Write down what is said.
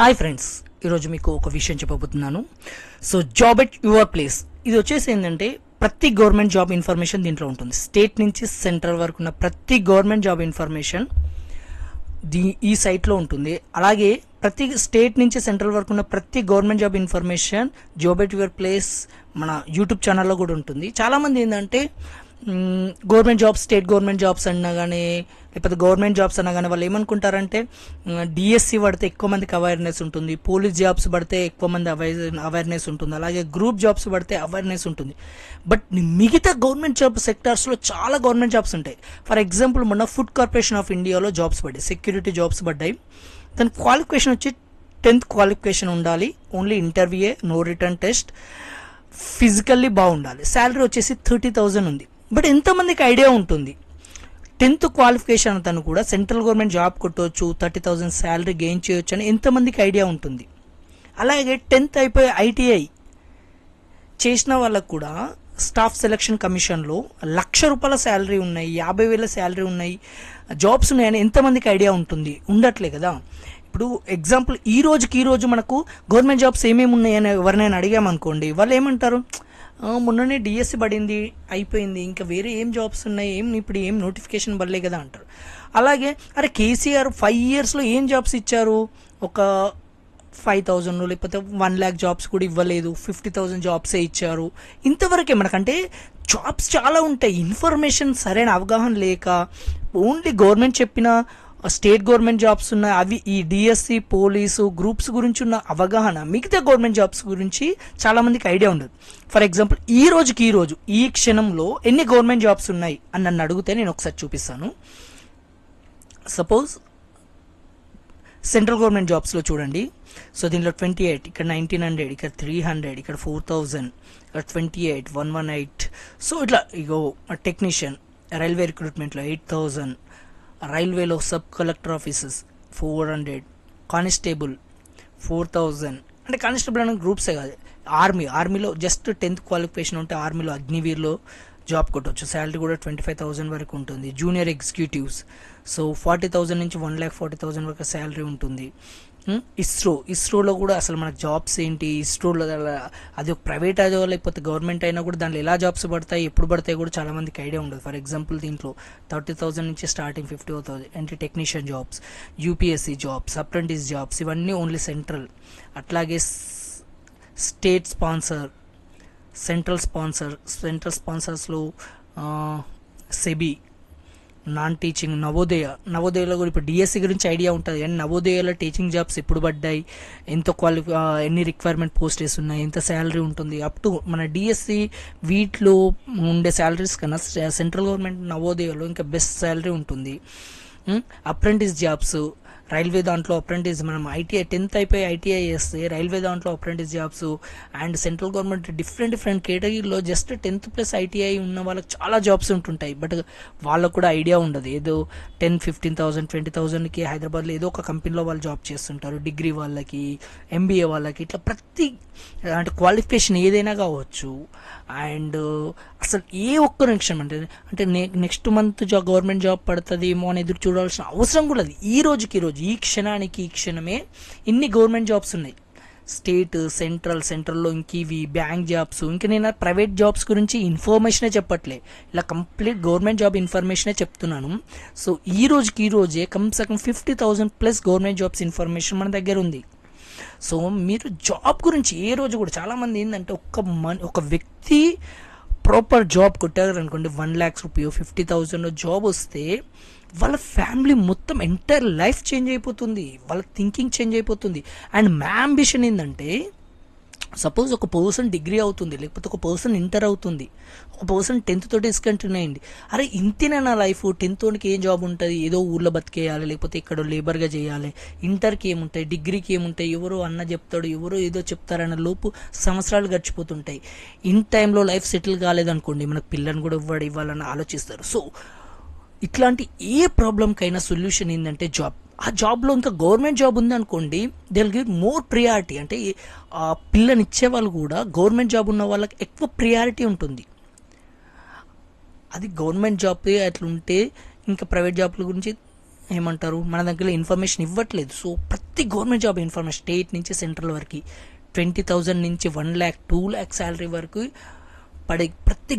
Hi friends ఈరోజు మీకు ఒక విషయం చెప్పబోతున్నాను. So job at your place ఇది వచ్చేసి ఏంటంటే ప్రతి గవర్నమెంట్ జాబ్ ఇన్ఫర్మేషన్ దీంట్లో ఉంటుంది. స్టేట్ నుంచి సెంట్రల్ వరకు ఉన్న ప్రతి గవర్నమెంట్ జాబ్ ఇన్ఫర్మేషన్ దీ ఈ సైట్లో ఉంటుంది. అలాగే ప్రతి స్టేట్ నుంచి సెంట్రల్ వరకు ఉన్న ప్రతి government job information job at your place మన యూట్యూబ్ ఛానల్లో కూడా ఉంటుంది. చాలామంది ఏంటంటే government jobs state government jobs అన్నా కానీ లేకపోతే గవర్నమెంట్ జాబ్స్ అన్నా కానీ వాళ్ళు ఏమనుకుంటారంటే డిఎస్సి పడితే ఎక్కువ మందికి అవేర్నెస్ ఉంటుంది పోలీస్ జాబ్స్ పడితే ఎక్కువ మంది అవేర్నెస్ ఉంటుంది అలాగే గ్రూప్ జాబ్స్ పడితే అవేర్నెస్ ఉంటుంది. బట్ మిగతా గవర్నమెంట్ జాబ్ సెక్టార్స్లో చాలా గవర్నమెంట్ జాబ్స్ ఉంటాయి. ఫర్ ఎగ్జాంపుల్ మొన్న ఫుడ్ కార్పొరేషన్ ఆఫ్ ఇండియాలో జాబ్స్ పడ్డాయి సెక్యూరిటీ జాబ్స్ పడ్డాయి. దాని క్వాలిఫికేషన్ వచ్చి టెన్త్ క్వాలిఫికేషన్ ఉండాలి ఓన్లీ ఇంటర్వ్యూయే నో రిటర్న్ టెస్ట్ ఫిజికల్లీ బాగుండాలి. శాలరీ వచ్చేసి థర్టీ థౌజండ్ ఉంది. బట్ ఎంతమందికి ఐడియా ఉంటుంది? టెన్త్ క్వాలిఫికేషన్ అతను కూడా సెంట్రల్ గవర్నమెంట్ జాబ్ కొట్టవచ్చు థర్టీ థౌజండ్ శాలరీ గెయిన్ చేయొచ్చు అని ఎంతమందికి ఐడియా ఉంటుంది? అలాగే టెన్త్ అయిపోయి ఐటీఐ చేసిన వాళ్ళకు కూడా స్టాఫ్ సెలక్షన్ కమిషన్లో లక్ష రూపాయల శాలరీ ఉన్నాయి యాభై వేల శాలరీ ఉన్నాయి జాబ్స్ ఉన్నాయని ఎంతమందికి ఐడియా ఉంటుంది? ఉండట్లే కదా. ఇప్పుడు ఎగ్జాంపుల్ ఈ రోజుకి ఈ రోజు మనకు గవర్నమెంట్ జాబ్స్ ఏమేమి ఉన్నాయని ఎవరినైనా అడిగామనుకోండి వాళ్ళు ఏమంటారు? మొన్ననే డిఎస్సి పడింది అయిపోయింది. ఇంకా వేరే ఏం జాబ్స్ ఉన్నాయి ఏం ఇప్పుడు ఏం నోటిఫికేషన్ పడలే కదా అంటారు. అలాగే అరే కేసీఆర్ ఫైవ్ ఇయర్స్లో ఏం జాబ్స్ ఇచ్చారు? ఒక ఫైవ్ థౌజండ్ లేకపోతే వన్ ల్యాక్ జాబ్స్ కూడా ఇవ్వలేదు. ఫిఫ్టీ థౌజండ్ జాబ్సే ఇచ్చారు? ఇంతవరకే మనకంటే జాబ్స్ చాలా ఉంటాయి. ఇన్ఫర్మేషన్ సరైన అవగాహన లేక ఓన్లీ గవర్నమెంట్ చెప్పిన స్టేట్ గవర్నమెంట్ జాబ్స్ ఉన్న అవి ఈ డిఎస్సి పోలీసు గ్రూప్స్ గురించి ఉన్న అవగాహన మిగతా గవర్నమెంట్ జాబ్స్ గురించి చాలామందికి ఐడియా ఉండదు. ఫర్ ఎగ్జాంపుల్ ఈ రోజుకి ఈ రోజు ఈ క్షణంలో ఎన్ని గవర్నమెంట్ జాబ్స్ ఉన్నాయి అని నన్ను అడిగితే నేను ఒకసారి చూపిస్తాను. సపోజ్ సెంట్రల్ గవర్నమెంట్ జాబ్స్లో చూడండి. సో దీనిలో ట్వంటీ ఎయిట్ ఇక్కడ నైన్టీన్ హండ్రెడ్ ఇక్కడ త్రీ హండ్రెడ్ ఇక్కడ ఫోర్ థౌజండ్ ఇక్కడ twenty eight one one eight. So ఇట్లా ఇగో టెక్నీషియన్ రైల్వే రిక్రూట్మెంట్లో ఎయిట్ థౌజండ్ రైల్వేలో sub collector offices four hundred constable four thousand. అంటే కానిస్టేబుల్ అనే గ్రూప్సే కాదు ఆర్మీ. ఆర్మీలో జస్ట్ టెన్త్ క్వాలిఫికేషన్ ఉంటే ఆర్మీలో అగ్నివీర్లో జాబ్ కొట్టవచ్చు శాలరీ కూడా ట్వంటీ ఫైవ్ థౌసండ్ వరకు ఉంటుంది. Junior executives. So forty thousand నుంచి వన్ ల్యాక్ ఫార్టీ థౌసండ్ వరకు శాలరీ ఉంటుంది. Hmm? ఇస్రో ఇస్రోలో కూడా అసలు మనకు జాబ్స్ ఏంటి? ఇస్రోలో అది ఒక ప్రైవేట్ అదో లేకపోతే గవర్నమెంట్ అయినా కూడా దాంట్లో ఎలా జాబ్స్ పడతాయి ఎప్పుడు పడతాయి కూడా చాలా మందికి ఐడియా ఉండదు. ఫర్ ఎగ్జాంపుల్ దీంట్లో థర్టీ థౌసండ్ నుంచి స్టార్టింగ్ ఫిఫ్టీ థౌసండ్. అంటే technician jobs UPSC jobs apprentice jobs ఇవన్నీ ఓన్లీ సెంట్రల్. అట్లాగే state sponsor central sponsor central స్పాన్సర్స్లో SEBI. Non teaching Navodaya. నవోదయలో కూడా ఇప్పుడు డిఎస్సి గురించి ఐడియా ఉంటుంది. కానీ నవోదయలో టీచింగ్ జాబ్స్ ఎప్పుడు పడ్డాయి? ఎంత క్వాలిఫి ఎన్ని రిక్వైర్మెంట్ పోస్టెస్ ఉన్నాయి ఎంత శాలరీ ఉంటుంది? అప్ టు మన డిఎస్సి వీటిలో ఉండే శాలరీస్ కన్నా సెంట్రల్ గవర్నమెంట్ నవోదయలో ఇంకా బెస్ట్ శాలరీ ఉంటుంది. అప్రెంటిస్ జాబ్స్ రైల్వే దాంట్లో అప్రెంటిస్ మనం ఐటీఐ టెన్త్ అయిపోయి ఐటీఐ చేస్తే రైల్వే దాంట్లో apprentice jobs and central government different different కేటగిరీలో జస్ట్ టెన్త్ ప్లస్ ఐటీఐ ఉన్న వాళ్ళకి చాలా జాబ్స్ ఉంటుంటాయి. బట్ వాళ్ళకు కూడా ఐడియా ఉండదు. ఏదో టెన్ ఫిఫ్టీన్ థౌసండ్ ట్వంటీ థౌసండ్కి హైదరాబాద్లో ఏదో ఒక కంపెనీలో వాళ్ళు జాబ్ చేస్తుంటారు. డిగ్రీ వాళ్ళకి ఎంబీఏ వాళ్ళకి ఇట్లా ప్రతి అంటే క్వాలిఫికేషన్ ఏదైనా కావచ్చు. అండ్ అసలు ఏ ఒక్క నిమిషం అంటే అంటే next month job government job పడుతుందేమో అని ఎదురు చూడాల్సిన అవసరం కూడా లేదు. ఈ రోజుకి ఈ రోజు ఈ క్షణానికి ఈ క్షణమే ఇన్ని గవర్నమెంట్ జాబ్స్ ఉన్నాయి. స్టేట్ సెంట్రల్ సెంట్రల్లో ఇంక ఇవి బ్యాంక్ జాబ్స్ ఇంకా నేను ప్రైవేట్ జాబ్స్ గురించి ఇన్ఫర్మేషనే చెప్పట్లే. ఇలా కంప్లీట్ గవర్నమెంట్ జాబ్ ఇన్ఫర్మేషనే చెప్తున్నాను. సో ఈ రోజుకి ఈ రోజే కమ్సే come fifty thousand plus government jobs information మన దగ్గర ఉంది. సో మీరు జాబ్ గురించి ఏ రోజు కూడా చాలామంది ఏంటంటే ఒక్క మన్ ఒక వ్యక్తి ప్రాపర్ జాబ్ కొట్టారు అనుకోండి one lakhs rupee fifty thousand job వస్తే వాళ్ళ ఫ్యామిలీ మొత్తం ఎంటైర్ లైఫ్ చేంజ్ అయిపోతుంది. వాళ్ళ థింకింగ్ చేంజ్ అయిపోతుంది. అండ్ మా అంబిషన్ ఏంటంటే సపోజ్ ఒక పర్సన్ డిగ్రీ అవుతుంది లేకపోతే ఒక పర్సన్ ఇంటర్ అవుతుంది ఒక పర్సన్ టెన్త్ తోటి డిస్కంటిన్యూ అయింది. అరే ఇంతేనా నా లైఫ్ టెన్త్ తోనికి ఏం జాబ్ ఉంటుంది? ఏదో ఊర్లో బతికేయాలి లేకపోతే ఇక్కడ లేబర్గా చేయాలి. ఇంటర్కి ఏముంటాయి? డిగ్రీకి ఏముంటాయి? ఎవరో అన్న చెప్తాడు ఎవరో ఏదో చెప్తారన్న లోపు సంవత్సరాలు గడిచిపోతుంటాయి. ఇన్ టైంలో లైఫ్ సెటిల్ కాలేదనుకోండి మనకు పిల్లని కూడా ఇవ్వడు ఇవ్వాలని ఆలోచిస్తారు. సో ఇట్లాంటి ఏ ప్రాబ్లంకైనా సొల్యూషన్ ఏంటంటే జాబ్ ఆ జాబ్లో ఇంకా గవర్నమెంట్ జాబ్ ఉందనుకోండి విల్ గివ్ మోర్ ప్రియారిటీ అంటే ఆ పిల్లనిచ్చే వాళ్ళు కూడా గవర్నమెంట్ జాబ్ ఉన్న వాళ్ళకి ఎక్కువ ప్రియారిటీ ఉంటుంది. అది గవర్నమెంట్ జాబ్ అట్లుంటే ఇంకా ప్రైవేట్ జాబ్ల గురించి ఏమంటారు? మన దగ్గర ఇన్ఫర్మేషన్ ఇవ్వట్లేదు. సో ప్రతి గవర్నమెంట్ జాబ్ ఇన్ఫర్మేషన్ స్టేట్ నుంచి సెంట్రల్ వరకు ట్వంటీ థౌజండ్ నుంచి one lakh two lakh salary వరకు పడే ప్రతి